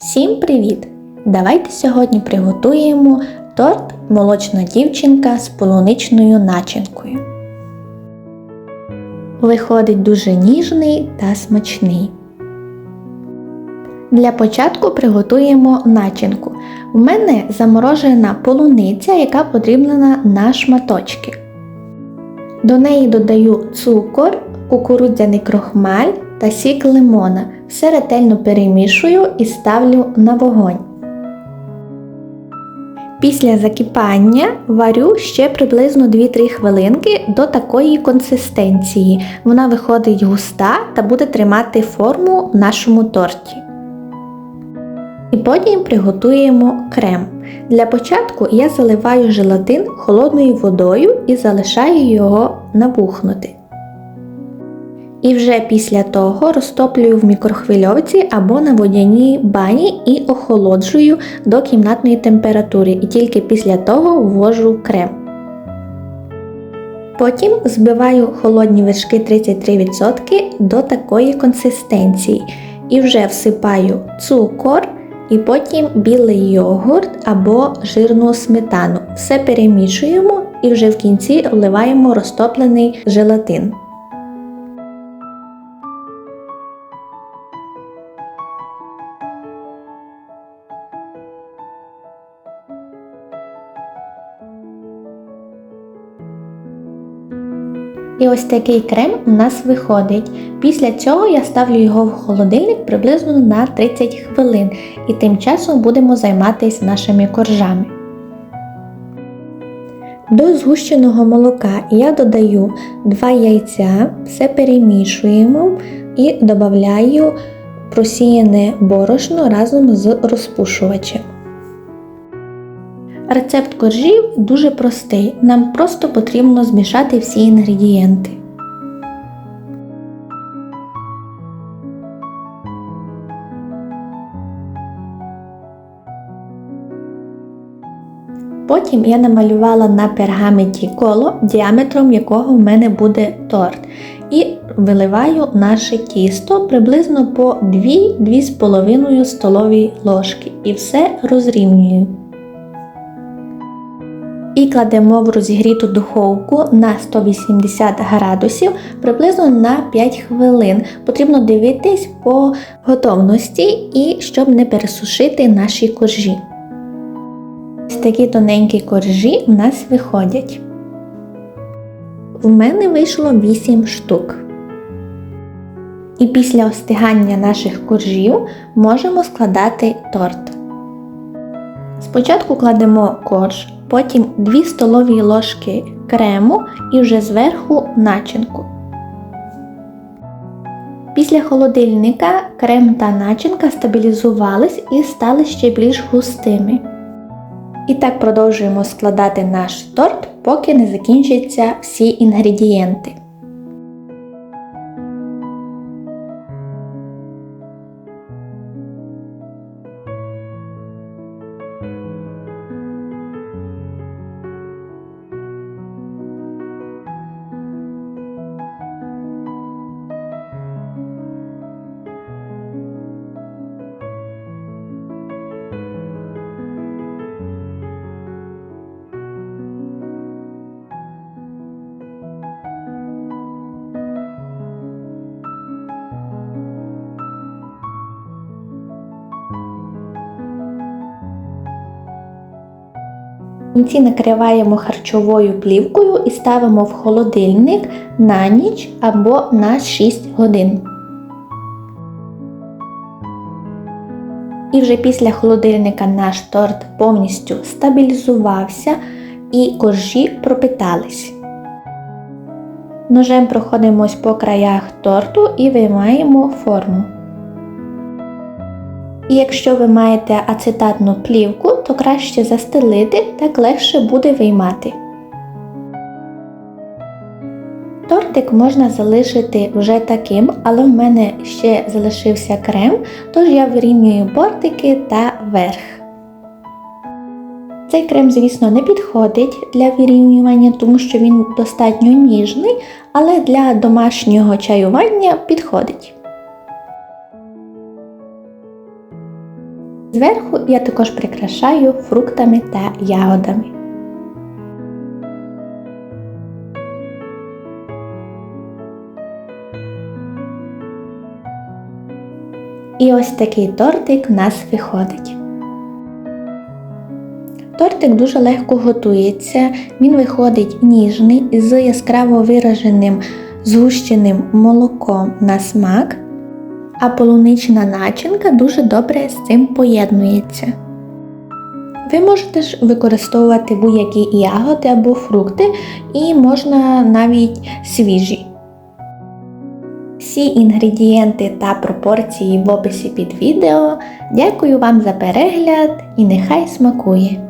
Всім привіт! Давайте сьогодні приготуємо торт молочна дівчинка з полуничною начинкою. Виходить дуже ніжний та смачний. Для початку приготуємо начинку. У мене заморожена полуниця, яка подрібнена на шматочки. До неї додаю цукор, кукурудзяний крохмаль та сік лимона. Все ретельно перемішую і ставлю на вогонь. Після закипання варю ще приблизно 2-3 хвилинки до такої консистенції. Вона виходить густа та буде тримати форму в нашому торті. І потім приготуємо крем. Для початку я заливаю желатин холодною водою і залишаю його набухнути. І вже після того розтоплюю в мікрохвильовці або на водяній бані і охолоджую до кімнатної температури, і тільки після того ввожу крем. Потім збиваю холодні вершки 33% до такої консистенції і вже всипаю цукор і потім білий йогурт або жирну сметану. Все перемішуємо і вже в кінці вливаємо розтоплений желатин. І ось такий крем у нас виходить. Після цього я ставлю його в холодильник приблизно на 30 хвилин і тим часом будемо займатися нашими коржами. До згущеного молока я додаю 2 яйця, все перемішуємо і додаю просіяне борошно разом з розпушувачем. Рецепт коржів дуже простий. Нам просто потрібно змішати всі інгредієнти. Потім я намалювала на пергаменті коло, діаметром якого в мене буде торт. І виливаю наше тісто приблизно по 2-2,5 столові ложки. І все розрівнюю. І кладемо в розігріту духовку на 180 градусів приблизно на 5 хвилин. Потрібно дивитись по готовності і щоб не пересушити наші коржі. Ось такі тоненькі коржі в нас виходять. В мене вийшло 8 штук. І після остигання наших коржів можемо складати торт. Спочатку кладемо корж, потім 2 столові ложки крему і вже зверху начинку. Після холодильника крем та начинка стабілізувались і стали ще більш густими. І так продовжуємо складати наш торт, поки не закінчаться всі інгредієнти. Кінці накриваємо харчовою плівкою і ставимо в холодильник на ніч або на 6 годин. І вже після холодильника наш торт повністю стабілізувався і коржі пропитались. Ножем проходимось по краях торту і виймаємо форму. І якщо ви маєте ацетатну плівку, то краще застелити, так легше буде виймати. Тортик можна залишити вже таким, але в мене ще залишився крем, тож я вирівнюю бортики та верх. Цей крем, звісно, не підходить для вирівнювання, тому що він достатньо ніжний, але для домашнього чаювання підходить. Зверху я також прикрашаю фруктами та ягодами. І ось такий тортик в нас виходить. Тортик дуже легко готується, він виходить ніжний з яскраво вираженим згущеним молоком на смак, а полунична начинка дуже добре з цим поєднується. Ви можете ж використовувати будь-які ягоди або фрукти, і можна навіть свіжі. Всі інгредієнти та пропорції в описі під відео. Дякую вам за перегляд і нехай смакує!